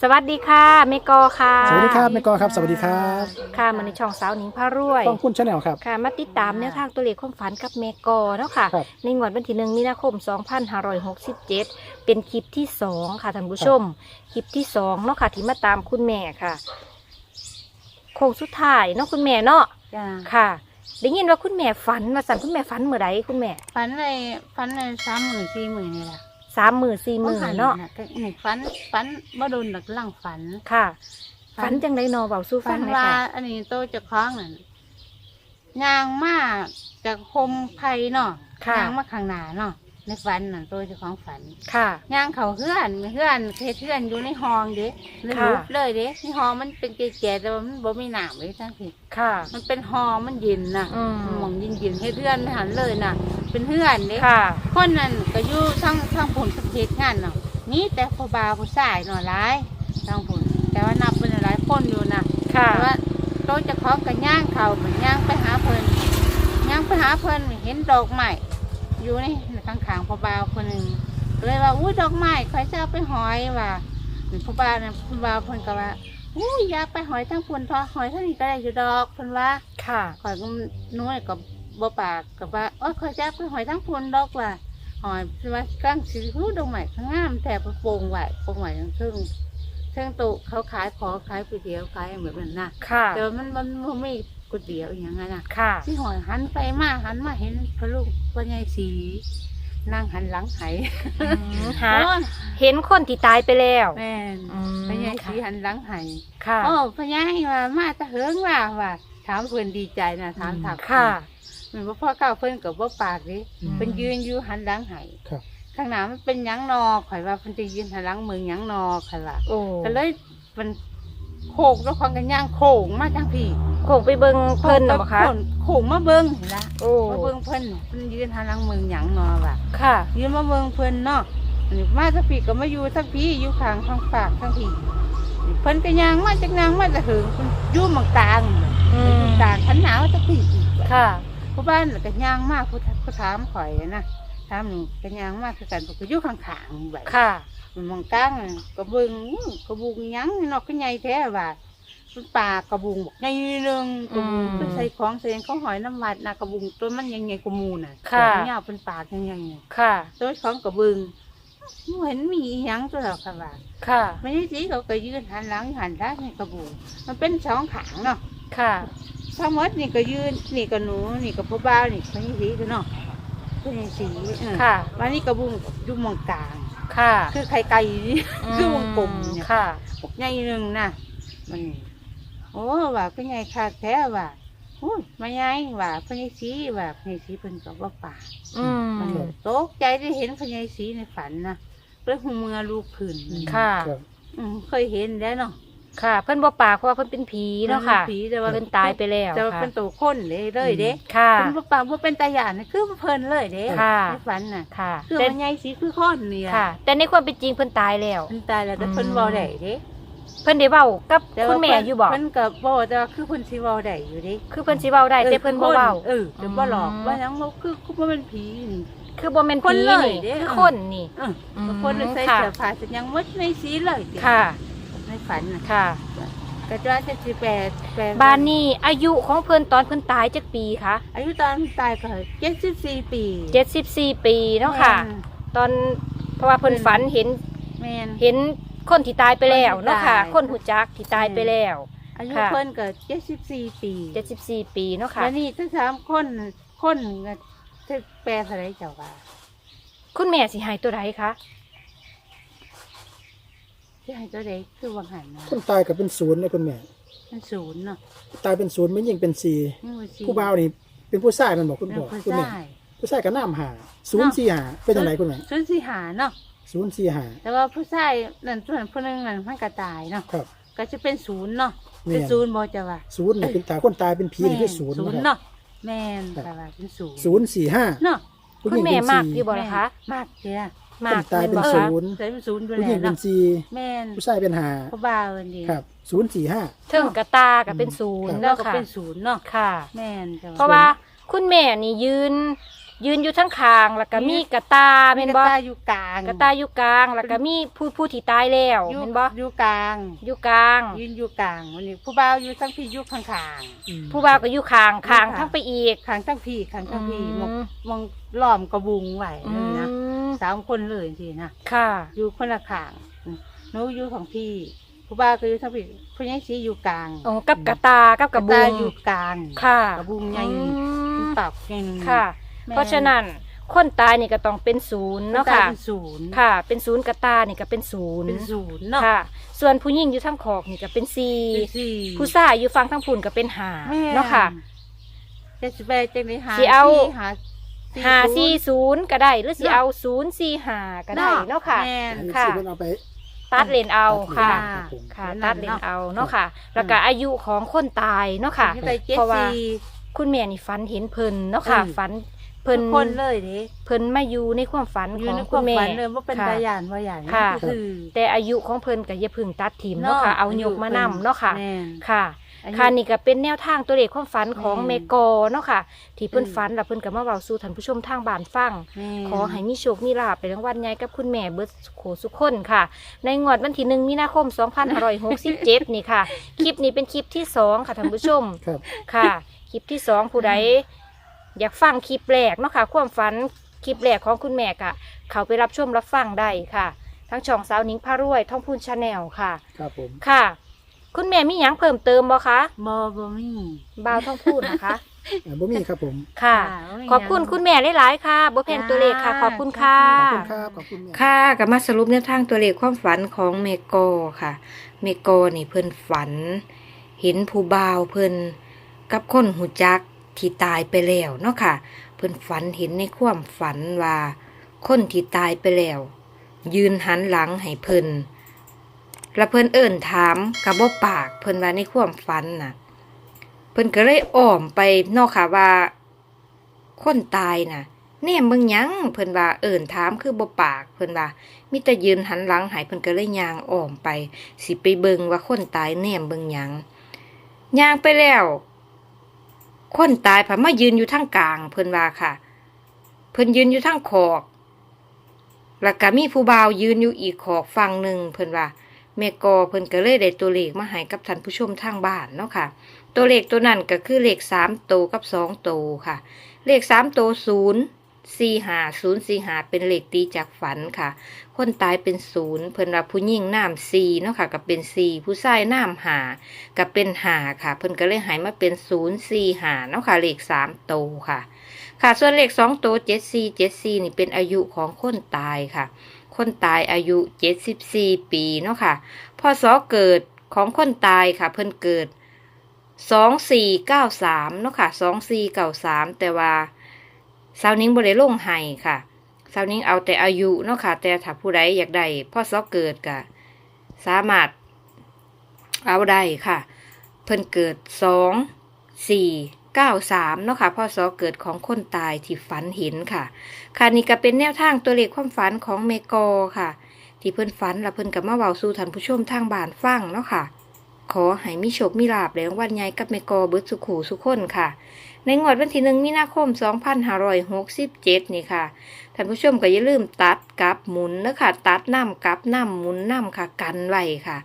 สวัสดีค่ะเมกอค่ะสวัสดีครับแม่กอครับ สวัสดีครับค่ะมันในช่องสาวหนิงพารวย ต้องคุณชาแนลครับ ค่ะ มาติดตามแนวทางตัวเลขความฝันกับเมกอเนาะค่ะ ครับ ในงวดวันที่หนึ่งมีนาคม 2567 เป็นคลิปที่2ค่ะท่านผู้ชม คลิปที่2เนาะค่ะที่มาตามคุณแม่ค่ะโค้งสุดท้ายเนาะคุณแม่เนาะจ้าค่ะได้ยินว่าคุณแม่ฝันมาสั่นคุณแม่ฝันเมื่อไรคุณแม่ ฝันเลยฝันเลยสามหมื่นสี่หมื่นนี่แหละ สามหมื่นสี่หมื่นเนาะก็หนึ่งฝันฝันบ่โดนหลักล่างฝันค่ะฝันจังไดนอเบาสู้ฝัฟันงเลยว่าค่ะอันนี้โตเจะคล้าของนั่นยางมาจากคมไผ่เนาะค่ะยางมาข้างหน้าเนาะในฝันน่ะโตเจะคล้าของฝัน ค่ะย่างเขาเฮือนเฮือนเฮ็ดเฮือนอยู่ในห้องเด้ในค่ะรูปเลยเด้ในห้องมันเป็นแก่ๆแต่ว่ามันบ่มีน้ำเลยทั้งทีค่ะ มันเป็นห้องมันเย็นน่ะอืมหมองเย็นๆให้เฮือนไม่หันเลยน่ะ เป็นเฮือนเด้ค่ะ คนนั้นก็อยู่ทั้งทั้งผลประเทศงานเนาะนี่แต่ผู้บ่าวผู้ชายเนาะหลายทั้งผลแต่ว่านับเป็นหลายคนอยู่นะค่ะ แต่ว่าโตะเจะของกันย่างเขาเหมือนย่างไปหาเพิ่นย่างไปหาเพิ่นเห็นดอกไม้อยู่ในข้างขางๆผู้บ่าวคนหนึ่งก็เลยว่าอุ้ยดอกไม้ใครจะเอาไปหอยว่ะผู้บ่าวน่ะผู้บ่าวเพิ่นก็ว่าอุ้ยอย่าไปหอยทั้งพุ่นทอะหอยทั้งนี้ก็ได้อยู่ดอกเพิ่นว่า ค่ะ ข่อยก็น้อยกับ บ่ปากกับว่าโอ้ยข่อยจะไปหอยทั้งพูนดอกว่าหอยว่ากลางสีหูดอกใหม่ข้างงามแต่ไปโปร่งไหวโปร่งไหวทั้งซึ่งซึ่งตุเขาขายของขายก๋วยเตี๋ยวขายแบบนั้นนะค่ะแต่ว่ามันมันมันไม่ก๋วยเตี๋ยวอย่างนั้นนะค่ะที่หอยหันไปมาหันมาเห็นพระลูกพระยายสีนั่งหันหลังไห้หาโอ้ยเห็นคนที่ตายไปแล้วแม่นอืมพระยายสีหันหลังไห้ค่ะโอ้พระยายว่ามาตะเหิงว่าว่าถามเพื่อนดีใจนะถามถามค่ะเห มือนว่าพ่อเก้าเพิ่นกับว่าปากดิอืม เพิ่นยืนอยู่หันหลังให้ครับ ข้างหน้ามันเป็นหยังนอข่อยว่าเพิ่นจะยืนหันหลังมือหยังนอค่ะล่ะโอ้ก็เลยมันโขกแล้วความกันย่างโขงมาจังพี่คงไปเบิ่งเพิ่นน่ะบ่คะโขงมาเบิ่งเห็นละโอ้มาเบิ่งเพิ่นเพิ่นยืนหันหลังมือหยังนอว่ะ ค่ะ ยืนมาเบิ่งเพิ่นเนาะอันนี้มาทั้งพี่ก็มาอยู่ทั้งพี่อยู่ข้างข้างปากทั้งพี่เพิ่นก็ย่างมาจากนางมาจะถึงเพิ่นอยู่หมองกลางอืมกลางขันหนาวทั้งพี่อีกค่ะ ผู้บ้านก็ย่างมากผู้ทผู้ถามข่อยนะถามหนูก็ย่างมากคือกันก็อยู่ข้างๆแบบค่ะ มันมองกลางน่ะก็เบิ่งอื้อกระบุงหยังเนอกก็ใหญ่แท้ว่ามันป่ากระบุงบอกใหญ่หนึงกระบุงอืมคือใส่ของใส่เขาหอยน้ำวัดนะกระบุงตัวมันยังไงกระมูน่ะค่ะตัวยาวเป็นปากยังไงค่ะ ตัวของกระบุงบ่เห็นมีอีหยังตัวหรอกค่ะว่า ค่ะ ไม่ใช่สิเขาก็ยืนหันหลังหันท้ายให้กระบุงมันเป็นสองขางเนาะค่ะ ทั้งหมดนี่ก็ยืนนี่ก็หนูนี่ก็พ่อบ้าวนี่พญสีคือเนาะพญสีเออค่ะ วันนี้กระบุงอยู่หมองกลาง ค่ะคือไข่ไก่นี่ คือวงกลมเนี่ยค่ะบอกใหญ่หนึ่งนะมันนี่โอ้ว่าก็ใหญ่คักแท้ว่าอุ้ยมาใหญ่ว่าพญสีว่าพญสีเพิ่นก็บ่ปาก อืมมันตกใจได้เห็นพญสีในฝันนะเลยหูเมือลูกขึ้นค่ะครับอืมเคยเห็นแล้วเนาะ ค่ะ เพิ่นบ่ปากเพราะว่าเพิ่นเป็นผีเนาะค่ะ ผีแต่ว่าเพิ่นตายไปแล้วแต่ว่าค่ะ เป็นตัวคนเลยเลยเด้ค่ะ เป็นบ่ปากบ่เป็นตาหยาดนะคือเพิ่นเลยเด้ค่ะ ในฝันน่ะค่ะคือแต่มันใหญ่สีคือค้อนเนี่ยค่ะ แต่ในความเป็นจริงเพิ่นตายแล้ว เพิ่นตายแล้วแต่เพิ่นอืมเว้าได้เด้เพิ่นได้เว้ากับแต่คุว่าณแม่เพิ่นอยู่บ่เพิ่นก็บ่แต่ว่าคือเพิ่นสิเว้าได้อยู่เด้คือเพิ่นสิเว้าได้แต่เพิ่นบ่เว้า เออแต่บ่หลอกอืม ว่าหยังบ่คือคือบ่เป็นผีนี่ คือบ่แม่นคนผีเลยนี่เด้ คือคนนี่ เอออืมบางคนเลยใส่ค่ะ เสื้อผ้าสัญญังหมดในสีเลยเด้ ค่ะ ในฝันน่ะค่ะก็จะว่าจะสิแปดแปดบ้านนี้อายุของเพิ่นตอนเพิ่นตายจักปีคะอายุตอนตายก็74ปี74 ปีเนาะค่ะ ตอนเพราะว่าเพิ่นฝันเห็นแม่นเห็นคนที่ตายไปแล้วเนาะค่ะ คคนนที่ตาย หูจักที่ตายไปแล้ว อายุค่ะ เพิ่นก็74ปี74 ปีเนาะค่ะ แล้วนี่ทั้งสามคนคนก็ถึกแปลเท่าไหร่เจ้าว่าคุณแม่สิใหายตัวใดคะ ที่ให้ตัวใดคือว่าหันนะคนตายกับเป็นศูนย์นะคุณแม่มันศูนย์เนาะตายเป็นศูนย์ไม่ยิ่งเป็นสี่นี่ว่าสี่ผู้บ่าวนี่เป็นผู้ชายมันบอกคุณเอพ่ออผู้คุณแม่ชายผู้ชายกับน้ำหาศูนย์สี่หาเป็นยังไงคุณแม่ศูนย์สี่หาเนาะศูนย์สี่หาแต่ว่าผู้ชายนั่นส่วนผู้หนึงนั่นมันก็ตายเนาะครับก็จะเป็นศูนย์เนาะแม่นเป็นศูนย์บ่จะว่าศูนย์เนี่ยเป็นตายคนตายเป็นผีนี่คือศูนย์ศูนย์นะครับเนาะแม่นแต่ว่าเป็นศูนย์ศูนย์สี่ห้าเนาะผู้หคุญิณงแม่เป็นมากสี่อยู่บ่ล่ะคะมากเจ้า มากคนตายเป็นแม่บ่ศูคะนย์แต่เป็นศูนย์อยู่ผู้หญิแล้งวเป็เนาะนสี่แม่นผู้ชายเป็นหาผู้บ่าวอันนี้ครับศูนย์สี่ห้า เทิงกระตากับเป็นศูนย์แล้แล้ววก็ค่ะเป็นศูนย์เนาะค่ะ แม่นจ้เพราะว่าคุณแม่นี่ยืน ยืนอยู่ทั้งคางแล้วก็มีกระตาแม่นบ่กระตาอยู่กลางกระตาอยู่กลางแล้วก็มีผู้ผู้ที่ตายแล้วอยู่แม่นบ่อยู่กลาง อยู่กลาง ยืนอยู่กลางวันนี้ผู้บ่าวอยู่ทั้งพี่อยู่ข้างข้างอืมผู้บ่าวก็อยู่คางคางอยู่ข้างทั้งไปอีกข้างทั้งพี่ข้างทั้งพี่อืมมองมองล้อมกระบุงไหวอืเลยนะม สามคนเลยทีนะค่ะ อยู่คนละข้างหนูอยู่ของพี่ผู้บ่าวก็อยู่ทั้งพี่ผู้ใหญ่สีอยู่กลางโอ้กับกระตากับกระบุตางอยู่กลางค่ะกระบุงใหญ่อืมปากใหญ่หนึ่งค่ะแม่เพราะฉะนั้นคนตายนี่ก็ต้องเป็นศูนย์เนาะค่ะเป็นศูนย์ค่ะ เป็นศูนย์กระตานี่ก็เป็นศูนย์เป็นศูนย์เนาะค่ะ ส่วนผู้หญิงอยู่ทั้งขอกนี่ก็เป็นสี่เป็นสี่ผู้ชายอยู่ฟังทั้งพุ่นก็เป็นหาแม่เนาะค่ะจะสิไปจังไดหาสิเอาสี่หา หาสี่ศูนย์ศูนย์ก็ได้หรือสิเนาะเอาศูนย์สี่หาก็ได้เนาะค่ะ แม่นให้ค่ะสิเพิ่นเอาไป ตัดเลนเอาค่ะ ครับผม ค่ะนั่ตันดเลนเนาะเอาเนาะค่ะ แล้วก็อายุของคนตายเนาะค่ะสิไปเจ็ดเพราะว่า สี่ คุณแม่นี่ฝันเห็นเพิ่นเนาะค่ะอืม ฝัน เพิ่นทุกคนเลยเด้เพิ่นมาอยู่ในความฝันอขยู่องในคคุวาณมแม่ ฝันเลยว่าเป็นค่ะตาหยานว่าใหญ่ค่ะ คือ แต่อายุของเพิ่นก็อย่าเพึ่งตัดถิ่มเนาะค่ะเอายกมานำเนาะค่ะ แม่น ค่ะ อายุ ค่ะนี่ก็เป็นแนวทางตัวเลขความฝันของแม่เมกอเนาะค่ะ ที่เพิ่นอืมฝันแล้วเพิ่นก็มาเว้าสู่ท่านผู้ชมทางบ้านฟัง แม่น ขอให้มีโชค มีลาภไปรางวัลใหญ่กับคุณแม่เบิดโขสุขคนค่ะ ในงวดวันที่หนึ่งมีนาคม 2567 นี่ค่ะ คลิปนี้เป็นคลิปที่สองค่ะท่านผู้ชม ครับ ค่ะ คลิปที่สองผู้ใด อยากฟังคลิปแรกเนาะค่ะความฝันคลิปแรกของคุณแม่กะเขาไปรับชมรับฟังได้ค่ะ ทั้งช่องสาวนิ้งพารวยท่องพูนชาแนลค่ะ ครับผม ค่ะ คุณแม่มีหยังเพิ่มเติมบ่คะบ่บ่มีบ่าวท่องพูดนะคะ อ่าบ่มีครับผมค่ะบ่มีขอบคุณคุณแม่หลาย ๆ ค่ะบ่แพงตัวเลขค่ะ ขอบคุณค่ะ ขอบคุณครับขอบคุณแม่ ค่ะกับมาสรุปแนวทางตัวเลขความฝันของเมโกค่ะ เมโกนี่เพิ่นฝัน เห็นผู้บ่าวเพิ่นกับคนหูจัก ที่ตายไปแล้วเนาะค่ะ เพิ่นฝันเห็นในความฝันว่าคนที่ตายไปแล้ว ยืนหันหลังให้เพิ่นแล้วเพิ่นเอิ่นถามกับบ่ปากเพิ่นว่าในความฝันน่ะ เพิ่นก็เลยอ้อมไปเนาะค่ะว่า คนตายน่ะแนมเบิ่งยังเพิ่นว่าเอิ่นถามคือบ่ปากเพิ่นว่ามีแต่ยืนหันหลังหายเพิ่นก็เลยยางอ้อมไป สิไปเบิ่งว่าคนตายแนมเบิ่งยังยางไปแล้ว คนตายผ่ามายืนอยู่ทั้งกลาง เพิ่นว่าค่ะ เพิ่นยืนอยู่ทั้งขอกแล้วก็มีผู้บ่าวยืนอยู่อีกขอกฝั่งหนึ่งเพิ่นว่าเมกอเพิ่นก็เลยได้ตัวเลขมาให้กับท่านผู้ชมทางบ้านเนาะค่ะ ตัวเลขตัวนั้นก็คือเลขสามโตวกับสองโตวค่ะ เลขสามโตศูนย์ สี่หาศูนย์สี่หาเป็นเลขตีจากฝันค่ะ คนตายเป็นศูนย์เพิ่นว่าผู้หญิงน้ำสี่เนาะค่ะกับเป็นสี่ผู้ชายน้ำหากับเป็นหาค่ะ เพิ่นก็เลยหายมาเป็นศูนย์สี่หาเนาะค่ะเลขสามโตวค่ะ ค่ะส่วนเลขสองโตเจ็ดสี่เจ็ดสี่นี่เป็นอายุของคนตายค่ะ คนตายอายุเจ็ดสิบสี่ปีเนาะค่ะพศเกิดของคนตายค่ะ เพิ่นเกิดสองสี่เก้าสามเนาะค่ะสองสี่เก้าสามแต่ว่า สาวนิ้งบริลงไห้ค่ะสาวนิ้งเอาแต่อายุเนาะค่ะ แต่ถ้าผู้ใดอยากได้พ่อซอเกิดก็สามารถเอาได้ค่ะ เพิ่นเกิดสองสี่เก้าสามเนาะค่ะพ่อซอเกิดของคนตายที่ฝันเห็นค่ะค่ะนี่ก็เป็นแนวทางตัวเลขความฝันของเมกอค่ะ ที่เพิ่นฝันแล้วเพิ่นกับมาเว้าสู่ท่านผู้ชมทางบ้านฟังเนาะค่ะ ขอให้มีโชคมีลาบในรางวัลใหญ่กับเมกอเบิร์ดสุขูสุขคนค่ะ ในงวดวันที่หนึ่งมีนาคม 2567 นี่ค่ะท่านผู้ชมก็อย่าลืมตัดกับหมุนนะคะตัดน้ำกับน้ำหมุนน้ำค่ะกันไว้ค่ะ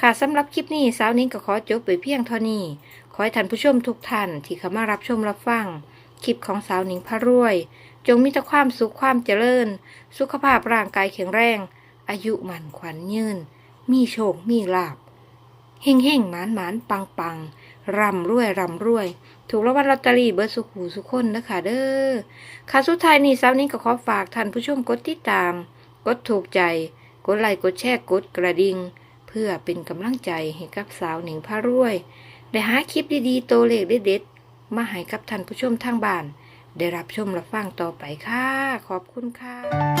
ค่ะสำหรับคลิปนี้สาวนิ้งก็ขอจบไปเพียงเท่านี้ ขอให้ท่านผู้ชมทุกท่านที่เข้ามารับชมรับฟังคลิปของสาวนิ้งพระรวย จงมีแต่ความสุขความเจริญ สุขภาพร่างกายแข็งแรง อายุมันขวัญยืน มีโชคมีลาบ เฮ่งเฮ่งหมานหมานปังปังรำรวยรำรวย ถูกรางวัลลอตเตอรี่เบอร์สุขูสุขคนนะคะเด้อค่ะสุดท้ายนี้สาวนี้ก็ขอฝากท่านผู้ชมกดติดตาม กดถูกใจ กดไลค์กดแชร์กดกระดิ่งเพื่อเป็นกำลังใจให้กับสาวหนิงพารวย ได้หาคลิปดีๆ โตเลขเด็ดๆมาให้กับท่านผู้ชมทางบ้าน ได้รับชมรับฟังต่อไปค่ะ ขอบคุณค่ะ